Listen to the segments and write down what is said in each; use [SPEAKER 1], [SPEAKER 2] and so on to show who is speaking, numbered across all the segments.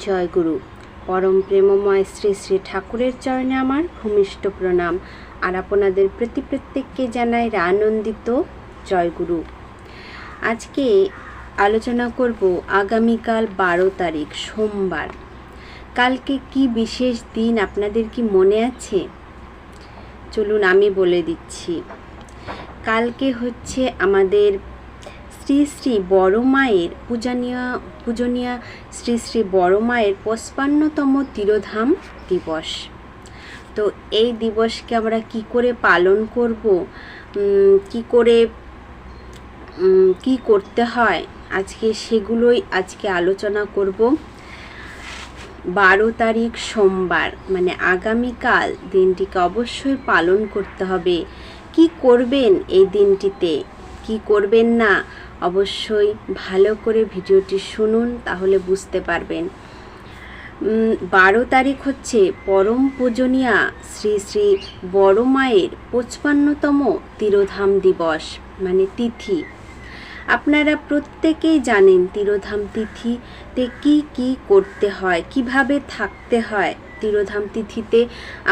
[SPEAKER 1] জয় গুরু। পরম প্রেমময় শ্রী শ্রী ঠাকুরের চরণে আমার ভূমিষ্ঠ প্রণাম। আর আপনাদের প্রতি প্রত্যেককে জানাই আনন্দিত জয় গুরু। আজকে আলোচনা করব আগামীকাল বারো তারিখ, সোমবার। কালকে কি বিশেষ দিন আপনাদের কি মনে আছে? চলুন আমি বলে দিচ্ছি। কালকে হচ্ছে আমাদের শ্রী শ্রী বড় মায়ের পূজনীয় পূজনীয় শ্রী শ্রী বড় মায়ের পঁচপান্নতম তিরোধাম দিবস। তো এই দিবসকে আমরা কি করে পালন করব? কি করে কি করতে হয়? আজকে সেগুলোই আজকে আলোচনা করব। বারো তারিখ সোমবার মানে আগামীকাল দিনটিকে অবশ্যই পালন করতে হবে। কি করবেন এই দিনটিতে? কি করবেন না, অবশ্যই ভালো করে ভিডিওটি শুনুন, তাহলে বুঝতে পারবেন। বারো তারিখ হচ্ছে পরম পূজনীয়া শ্রী শ্রী বড় মায়ের পঁচপান্নতম তিরোধাম দিবস মানে তিথি। আপনারা প্রত্যেকেই জানেন তিরোধাম তিথিতে কি কি করতে হয়, কীভাবে থাকতে হয়। তিরোধাম তিথিতে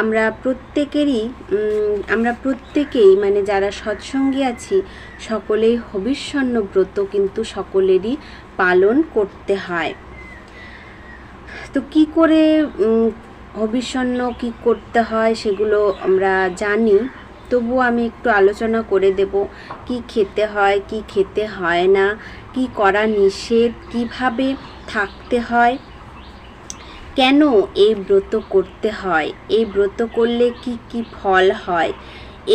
[SPEAKER 1] আমরা প্রত্যেকেরই আমরা প্রত্যেকেই মানে যারা সৎসঙ্গী আছি, সকলেই হবিষ্যন্ন ব্রত কিন্তু সকলেরই পালন করতে হয়। তো কি করে হবিষ্যন্ন কি করতে হয় সেগুলো আমরা জানি, তবুও আমি একটু আলোচনা করে দেব। কি খেতে হয়, কি খেতে হয় না, কি করা নিষেধ, কীভাবে থাকতে হয় কেন এই ব্রত করতে হয়? এই ব্রত করলে কি কি ফল হয়?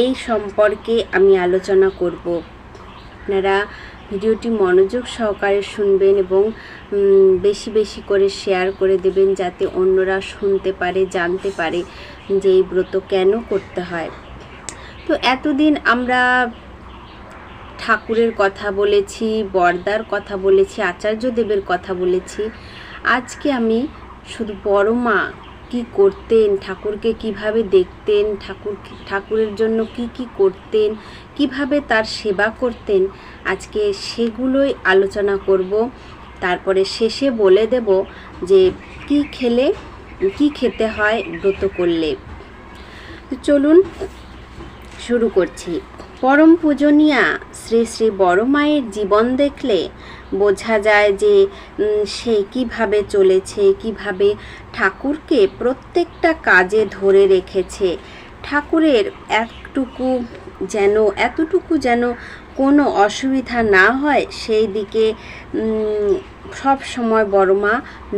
[SPEAKER 1] এই সম্পর্কে আমি আলোচনা করব। আপনারা ভিডিওটি মনোযোগ সহকারে শুনবেন এবং বেশি বেশি করে শেয়ার করে দেবেন যাতে অন্যরা শুনতে পারে, জানতে পারে যে এই ব্রত কেন করতে হয়। তো এতদিন আমরা ঠাকুরের কথা বলেছি, বর্দার কথা বলেছি, আচার্যদেবের কথা বলেছি। আজকে আমি শুধু বড় মা কী করতেন? ঠাকুরকে কীভাবে দেখতেন? ঠাকুর, ঠাকুরের জন্য কি কি করতেন? কীভাবে তার সেবা করতেন? আজকে সেগুলোই আলোচনা করব। তারপরে শেষে বলে দেব যে কি খেলে, কি খেতে হয় ব্রত করলে। চলুন শুরু করছি। পরম পূজনীয়া শ্রী শ্রী বড় মায়ের জীবন দেখলে বোঝা যায় যে সে কীভাবে চলেছে, কীভাবে ঠাকুরকে প্রত্যেকটা কাজে ধরে রেখেছে। ঠাকুরের একটুকু যেন, এতটুকু যেন কোনো অসুবিধা না হয়, সেই দিকে সব সময় বড়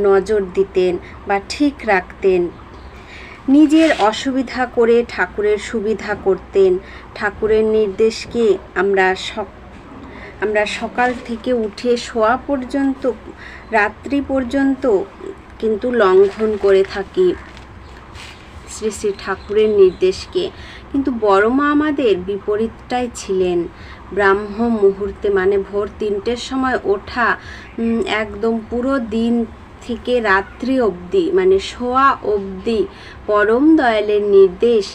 [SPEAKER 1] নজর দিতেন বা ঠিক রাখতেন। নিজের অসুবিধা করে ঠাকুরের সুবিধা করতেন। ঠাকুরের নির্দেশকে আমরা আমরা সকাল থেকে উঠে শোয়া পর্যন্ত, রাত্রি পর্যন্ত কিন্তু লঙ্ঘন করে থাকি শ্রী শ্রী ঠাকুরের নির্দেশকে। কিন্তু বড় মা আমাদের বিপরীতটাই ছিলেন। ব্রাহ্ম মুহূর্তে মানে ভোর তিনটের সময় ওঠা একদম পুরো দিন থেকে রাত্রি অবধি মানে শোয়া অবধি পরম দয়ালের নির্দেশ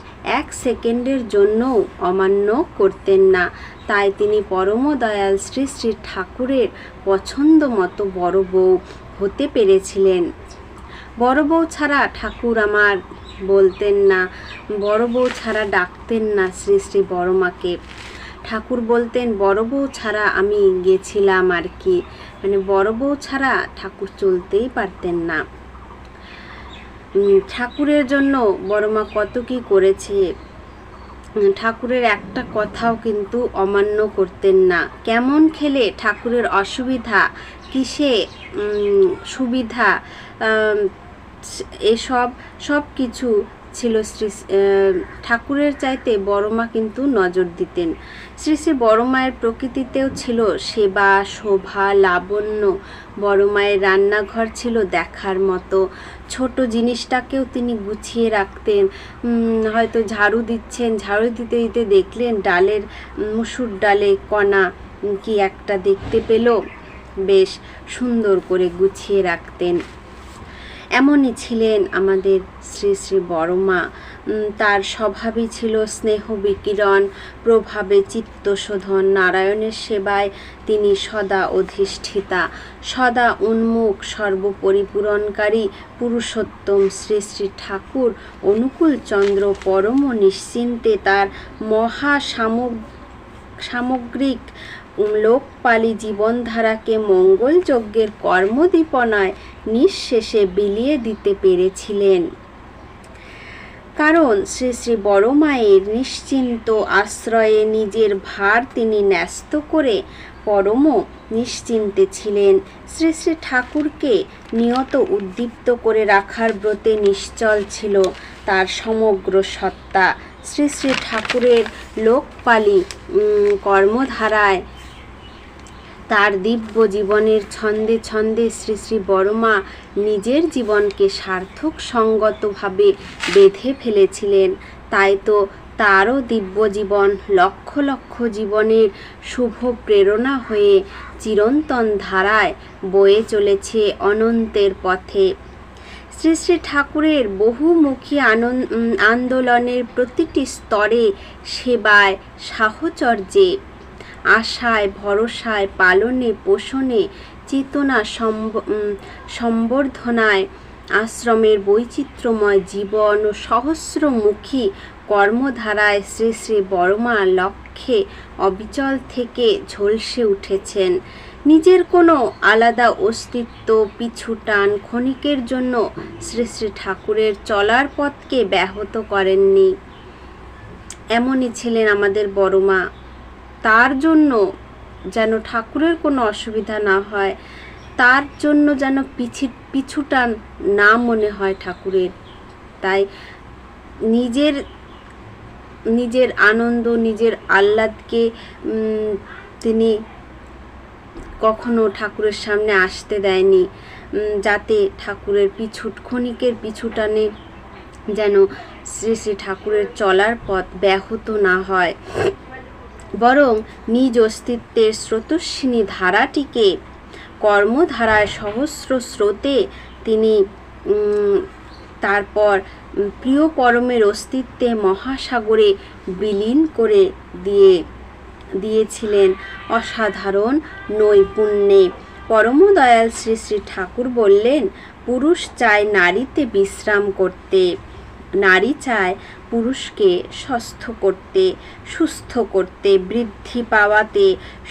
[SPEAKER 1] এক সেকেন্ডের জন্যও অমান্য করতেন না। তাই তিনি পরম দয়াল শ্রী শ্রী ঠাকুরের পছন্দ মতো বড় বউ হতে পেরেছিলেন। বড় বউ ছাড়া ঠাকুর আমার বলতেন না, বড় বউ ছাড়া ডাকতেন না শ্রী শ্রী বড় মাকে। ঠাকুর বলতেন, বড় বউ ছাড়া আমি গেছিলাম আর কি। মানে বড় বউ ছাড়া ঠাকুর চলতেই পারতেন না। ঠাকুরের জন্য বড়মা কত কি করেছে? ঠাকুরের একটা কথাও কিন্তু অমান্য করতেন না। কেমন খেলে ঠাকুরের অসুবিধা, কিসে সুবিধা এসব সব কিছু ছিল শ্রী ঠাকুরের চাইতে বড় মা কিন্তু নজর দিতেন। শ্রী শ্রী বড় মায়ের প্রকৃতিতেও ছিল সেবা, শোভা, লাবণ্য। বড় মায়ের রান্নাঘর ছিল দেখার মতো। ছোট জিনিসটাকেও তিনি গুছিয়ে রাখতেন। হয়তো ঝাড়ু দিচ্ছেন। ঝাড়ু দিতে দিতে দেখলেন ডালের মুসুর ডালে কণা কি একটা দেখতে পেল। বেশ সুন্দর করে গুছিয়ে রাখতেন। এমনই ছিলেন আমাদের শ্রী শ্রী বড় মা তার স্বভাবই ছিল স্নেহ বিকিরণ, প্রভাবে চিত্তশোধন, নারায়ণের সেবায় তিনি সদা অধিষ্ঠিতা। সদা উন্মুখ, সর্বপরিপূরণকারী পুরুষোত্তম শ্রী শ্রী ঠাকুর, অনুকূল চন্দ্র পরম নিশ্চিন্তে তার মহা সামগ্রিক লোকপালী জীবনধারাকে মঙ্গলযজ্ঞের কর্মদীপনায় নিঃশেষে বিলিয়ে দিতে পেরেছিলেন। কারণ শ্রী শ্রী বড় মায়ের নিশ্চিন্ত আশ্রয়ে নিজের ভার তিনি ন্যস্ত করে পরম নিশ্চিন্তে ছিলেন। শ্রী শ্রী ঠাকুরকে নিয়ত উদ্দীপ্ত করে রাখার ব্রতে নিশ্চল ছিল তার সমগ্র সত্তা। শ্রী শ্রী ঠাকুরের লোকপালি কর্মধারায় তার দিব্য জীবনের ছন্দে ছন্দে শ্রী শ্রী বড়মা নিজের জীবনকে সার্থক সঙ্গতভাবে বেঁধে ফেলেছিলেন। তাই তো তারও দিব্য জীবন লক্ষ লক্ষ জীবনের শুভ প্রেরণা হয়ে চিরন্তন ধারায় বয়ে চলেছে অনন্তের পথে। শ্রী শ্রী ঠাকুরের বহুমুখী আন্দোলনের প্রতিটি স্তরে সেবায় সাহচর্যে আশায়, ভরসায়, পালনে, পোষণে, চেতনা সম্বর্ধনায়, আশ্রমের বৈচিত্র্যময় জীবন ও সহস্রমুখী কর্মধারায় শ্রী শ্রী বর্মা লক্ষ্যে অবিচল থেকে ঝলসে উঠেছেন। নিজের কোনো আলাদা অস্তিত্ব পিছু টান ক্ষণিকের জন্য শ্রী শ্রী ঠাকুরের চলার পথকে ব্যাহত করেননি। এমনই ছিলেন আমাদের বড় মা তার জন্য যেন ঠাকুরের কোনো অসুবিধা না হয়, তার জন্য যেন পিছি পিছুটান না মনে হয় ঠাকুরের। তাই নিজের নিজের আনন্দ, নিজের আহ্লাদকে তিনি কখনো ঠাকুরের সামনে আসতে দেয়নি যাতে ঠাকুরের পিছু ক্ষণিকের পিছুটানে যেন শ্রী শ্রী ঠাকুরের চলার পথ ব্যাহত না হয়। বরং নিজ অস্তিত্বের স্রোতস্বিনী ধারাটিকে কর্মধারায় সহস্র স্রোতে তিনি তারপর প্রিয় পরমের অস্তিত্বে মহাসাগরে বিলীন করে দিয়ে, দিয়েছিলেন অসাধারণ নৈপুণ্যে। পরমদয়াল শ্রী শ্রী ঠাকুর বললেন, পুরুষ চায় নারীতে বিশ্রাম করতে। নারী চায় পুরুষকে সুস্থ করতে সুস্থ করতে, বৃদ্ধি পাওয়াতে।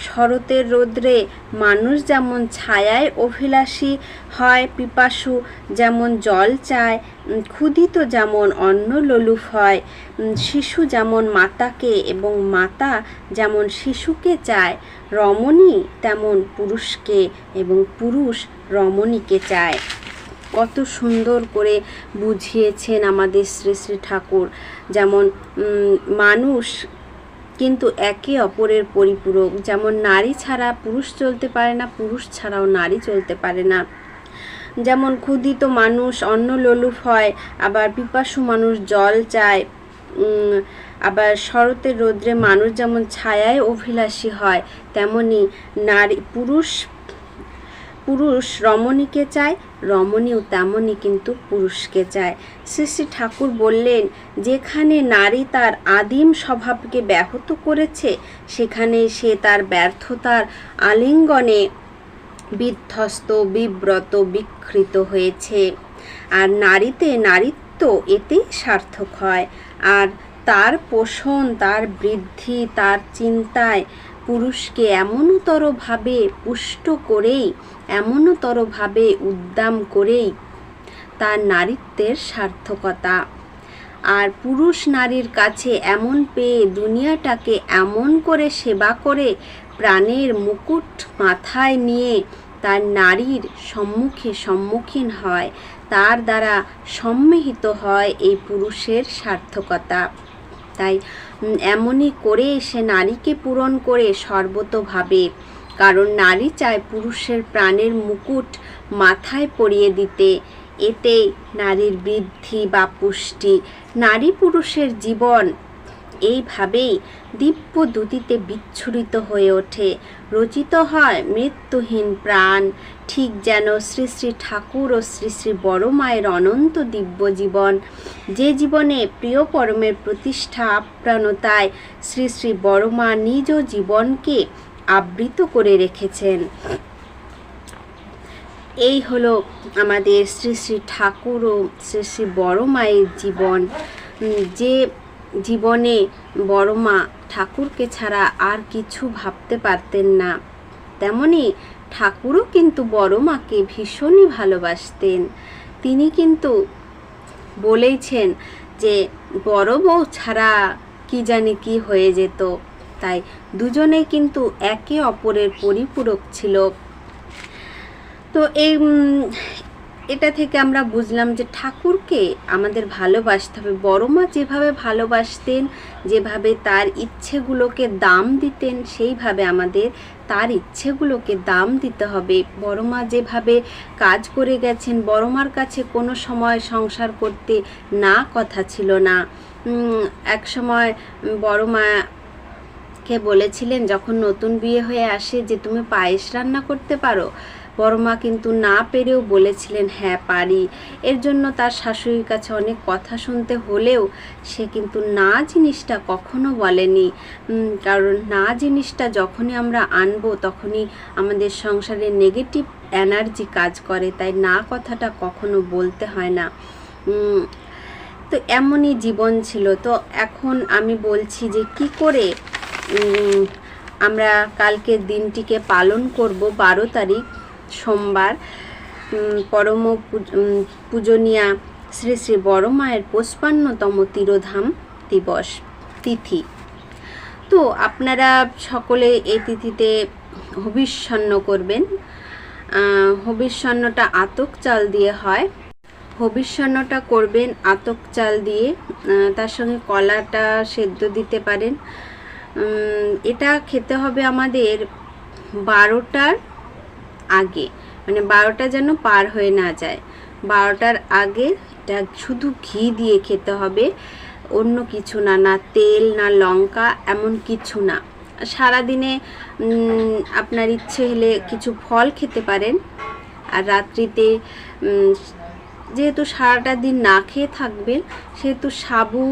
[SPEAKER 1] শরতের রৌদ্রে মানুষ যেমন ছায়ায় অভিলাষী হয়, পিপাসু যেমন জল চায় ক্ষুদিত যেমন অন্ন লোলুপ হয় শিশু যেমন মাতাকে এবং মাতা যেমন শিশুকে চায়, রমণী তেমন পুরুষকে এবং পুরুষ রমণীকে চায়। কত সুন্দর করে বুঝিয়েছেন আমাদের শ্রী শ্রী ঠাকুর। যেমন মানুষ কিন্তু একে অপরের পরিপূরক। যেমন, নারী ছাড়া পুরুষ চলতে পারে না, পুরুষ ছাড়াও নারী চলতে পারে না। যেমন, ক্ষুদিত মানুষ, অন্ন লোলুপ হয়, আবার পিপাসু মানুষ জল চায় আবার শরতের রৌদ্রে মানুষ যেমন ছায়ায় অভিলাষী হয়, তেমনি নারী, পুরুষ পুরুষ রমণীকে চায়, রমণীও তেমনই কিন্তু পুরুষকে চায়। শ্রী শ্রী ঠাকুর বললেন, যেখানে নারী তার আদিম স্বভাবকে ব্যাহত করেছে, সেখানে সে তার ব্যর্থতার আলিঙ্গনে বিধ্বস্ত, বিব্রত, বিকৃত হয়েছে। আর নারীতে নারীত্ব এতেই সার্থক হয়। আর তার পোষণ, তার বৃদ্ধি, তার চিন্তায় পুরুষকে এমনতরভাবে পুষ্ট করেই, এমনতরভাবে উদ্দাম করেই তার নারীত্বের সার্থকতা। আর পুরুষ নারীর কাছে এমন পেয়ে দুনিয়াটাকে এমন করে সেবা করে, প্রাণের মুকুট মাথায় নিয়ে তার নারীর সম্মুখে সম্মুখীন হয়, তার দ্বারা সম্মিহিত হয় এই পুরুষের সার্থকতা। তাই এমনই করে সে নারীকে পূরণ করে সর্বতভাবে। কারণ নারী চায় পুরুষের প্রাণের মুকুট মাথায় পরিয়ে দিতে। এতে নারীর বৃদ্ধি বা পুষ্টি, নারী পুরুষের জীবন এইভাবেই দিব্য দুতিতে বিচ্ছুরিত হয়ে ওঠে। রচিত হয় মৃত্যুহীন প্রাণ। ঠিক যেন শ্রী শ্রী ঠাকুর ও শ্রী শ্রী বড় মায়ের অনন্ত দিব্য জীবন। যে জীবনে প্রিয় পরমের প্রতিষ্ঠা আপ্রাণতায় শ্রী শ্রী বড় মা নিজ জীবনকে আবৃত করে রেখেছেন। এই হলো আমাদের শ্রী শ্রী ঠাকুর ও শ্রী শ্রী বড় মায়ের জীবন যে জীবনে বড় মা ঠাকুরকে ছাড়া আর কিছু ভাবতে পারতেন না। তেমনি ঠাকুরও কিন্তু বড় মাকে ভীষণই ভালোবাসতেন। তিনি কিন্তু বলেইছেন যে, বড় বউ ছাড়া কি জানি কি হয়ে যেত। তাই দুজনে কিন্তু একে অপরের পরিপূরক ছিল। তো এই এটা থেকে আমরা বুঝলাম যে ঠাকুরকে আমাদের ভালোবাসতে হবে। বড় মা যেভাবে ভালোবাসতেন, যেভাবে তার ইচ্ছেগুলোকে দাম দিতেন, সেইভাবে আমাদের তার ইচ্ছেগুলোকে দাম দিতে হবে। বড় মা যেভাবে কাজ করে গেছেন, বড় মার কাছে কোনো সময় সংসার করতে না কথা ছিল না। এক সময় বড় মা কে বলেছিলেন, যখন নতুন বিয়ে হয়ে আসে যে, তুমি পায়েস রান্না করতে পারো? বড় মা কিন্তু না পেরেও বলেছিলেন হ্যাঁ পারি। এর জন্য তার শাশুড়ির কাছে অনেক কথা শুনতে হলেও সে কিন্তু না জিনিসটা কখনো বলেনি। কারণ না জিনিসটা যখনই আমরা আনব তখনই আমাদের সংসারে নেগেটিভ এনার্জি কাজ করে, তাই না কথাটা কখনো বলতে হয় না। তো এমনই জীবন ছিল। তো এখন আমি বলছি যে কি করে আমরা কালকের দিনটিকে পালন করব বারো তারিখ? সোমবার পরম পূজনীয়া শ্রী শ্রী বড় মায়ের পঁচপান্নতম তিরোধাম দিবস, তিথি। তো আপনারা সকলে এই তিথিতে হবিষ্যন্ন করবেন। হবিষ্যন্নটা আতক চাল দিয়ে হয়। হবিষ্যন্নটা করবেন আতক চাল দিয়ে তার সঙ্গে কলাটা সেদ্ধ দিতে পারেন। এটা খেতে হবে আমাদের বারোটার আগে। মানে বারোটা যেন পার হয়ে না যায়। বারোটার আগে এটা শুধু ঘি দিয়ে খেতে হবে, অন্য কিছু না না তেল, না লঙ্কা, এমন কিছু না। সারাদিনে আপনার ইচ্ছে হলে কিছু ফল খেতে পারেন। আর রাত্রিতে যেহেতু সারাটা দিন না খেয়ে থাকবেন, সেহেতু সাবু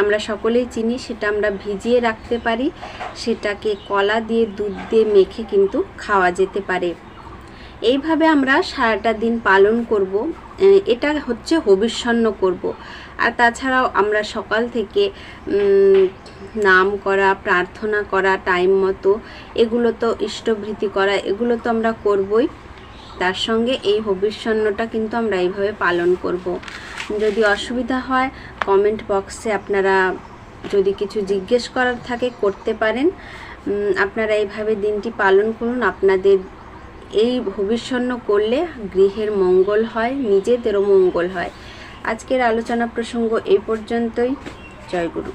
[SPEAKER 1] আমরা সকলেই চিনি, সেটা আমরা ভিজিয়ে রাখতে পারি। সেটাকে কলা দিয়ে দুধ দিয়ে মেখে কিন্তু খাওয়া যেতে পারে। এইভাবে আমরা সারাটা দিন পালন করব এটা হচ্ছে হবিষ্যন্ন করব। আর তাছাড়াও আমরা সকাল থেকে নাম করা, প্রার্থনা করা, টাইম মতো, এগুলো তো ইষ্টভৃতি করা, এগুলো তো আমরা করবই। তার সঙ্গে এই হবিষ্যন্নটা কিন্তু আমরা এইভাবে পালন করব। যদি অসুবিধা হয় কমেন্ট বক্সে আপনারা যদি কিছু জিজ্ঞেস করার থাকে, করতে পারেন। আপনারা এইভাবে দিনটি পালন করুন। আপনাদের এই ভবিষ্যন্ন করলে গৃহের মঙ্গল হয়, নিজেদেরও মঙ্গল হয়। আজকের আলোচনা প্রসঙ্গ এই পর্যন্তই। জয় গুরু।